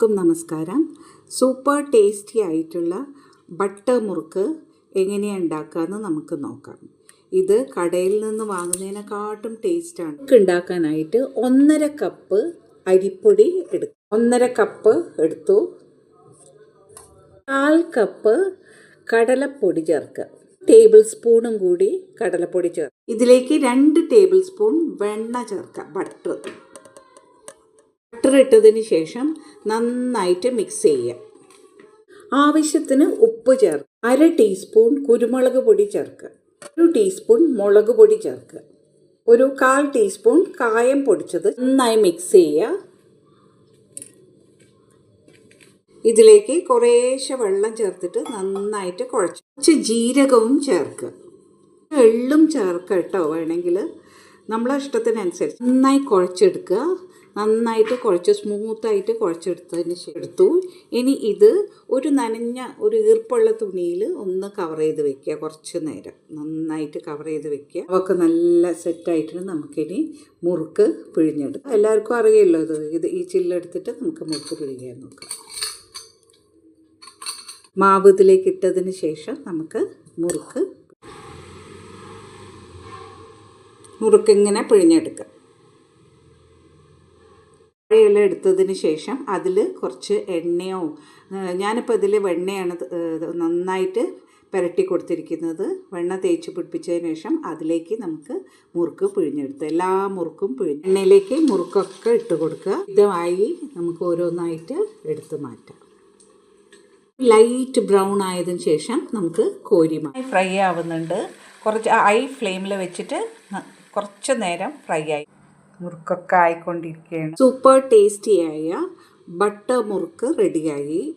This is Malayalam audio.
എല്ലാവർക്കും നമസ്കാരം. സൂപ്പർ ടേസ്റ്റി ആയിട്ടുള്ള ബട്ടർ മുറുക്ക് എങ്ങനെയാണ് ഉണ്ടാക്കാമെന്ന് നമുക്ക് നോക്കാം. ഇത് കടയിൽ നിന്ന് വാങ്ങുന്നതിനെക്കാട്ടും ടേസ്റ്റാണ് മുറുക്ക് ഉണ്ടാക്കാനായിട്ട് ഒന്നര കപ്പ് അരിപ്പൊടി എടുത്തു. ഒന്നര കപ്പ് എടുത്തു. കാൽ കപ്പ് കടലപ്പൊടി ചേർക്കുക. ടേബിൾ സ്പൂണും കൂടി കടലപ്പൊടി ചേർക്കുക. ഇതിലേക്ക് രണ്ട് ടേബിൾ സ്പൂൺ വെണ്ണ ചേർക്കുക. ബട്ടർ ബട്ടർ ഇട്ടതിന് ശേഷം നന്നായിട്ട് മിക്സ് ചെയ്യുക ആവശ്യത്തിന് ഉപ്പ് ചേർക്കുക അര ടീസ്പൂൺ കുരുമുളക് പൊടി ചേർക്കുക ഒരു ടീസ്പൂൺ മുളക് പൊടി ചേർക്കുക ഒരു കാൽ ടീസ്പൂൺ കായം പൊടിച്ചത് നന്നായി മിക്സ് ചെയ്യുക. ഇതിലേക്ക് കുറേശ്ശെ വെള്ളം ചേർത്തിട്ട് നന്നായിട്ട് കുഴച്ച് കുറച്ച് ജീരകവും ചേർക്കുക. എള്ളും ചേർക്കുക കേട്ടോ. വേണമെങ്കിൽ നമ്മളെ ഇഷ്ടത്തിനനുസരിച്ച് നന്നായി കുഴച്ചെടുക്കുക. നന്നായിട്ട് കുഴച്ച് സ്മൂത്തായിട്ട് കുഴച്ചെടുത്തതിന് ശേഷം എടുത്തു. ഇനി ഇത് ഒരു നനഞ്ഞ ഒരു ഈർപ്പുള്ള തുണിയിൽ ഒന്ന് കവർ ചെയ്ത് വെക്കുക കുറച്ച് നേരം. നന്നായിട്ട് കവർ ചെയ്ത് വെക്കുക. അവക്ക് നല്ല സെറ്റായിട്ട് നമുക്കിനി മുറുക്ക് പിഴിഞ്ഞെടുക്കാം എല്ലാവർക്കും അറിയാമല്ലോ ഇത്. ഇത് ഈ ചില്ലെടുത്തിട്ട് നമുക്ക് മുറുക്ക് പിഴിയാൻ നോക്കാം. മാവ് ഇതിലേക്ക് ഇട്ടതിന് ശേഷം നമുക്ക് മുറുക്ക് മുറുക്കിങ്ങനെ പിഴിഞ്ഞെടുക്കാം. വാഴയില എടുത്തതിന് ശേഷം അതിൽ കുറച്ച് എണ്ണയോ ഞാനിപ്പോൾ ഇതിൽ വെണ്ണയാണ് നന്നായിട്ട് പുരട്ടി കൊടുത്തിരിക്കുന്നത്. വെണ്ണ തേച്ച് പിടിപ്പിച്ചതിന് ശേഷം അതിലേക്ക് നമുക്ക് മുറുക്ക് പിഴിഞ്ഞെടുത്ത് എല്ലാ മുറുക്കും പിഴിഞ്ഞ് എണ്ണയിലേക്ക് മുറുക്കൊക്കെ ഇട്ട് കൊടുക്കുക. ഇതുമായി നമുക്ക് ഓരോന്നായിട്ട് എടുത്ത് മാറ്റാം. ലൈറ്റ് ബ്രൗൺ ആയതിനു ശേഷം നമുക്ക് കോരി ഫ്രൈ ആവുന്നുണ്ട്. കുറച്ച് ഹൈ ഫ്ലെയിമിൽ വെച്ചിട്ട് കുറച്ച് നേരം ഫ്രൈ ആയി മുറുക്കൊക്കെ ആയിക്കൊണ്ടിരിക്കുകയാണ്. സൂപ്പർ ടേസ്റ്റിയായ ബട്ടർ മുറുക്ക് റെഡിയായി.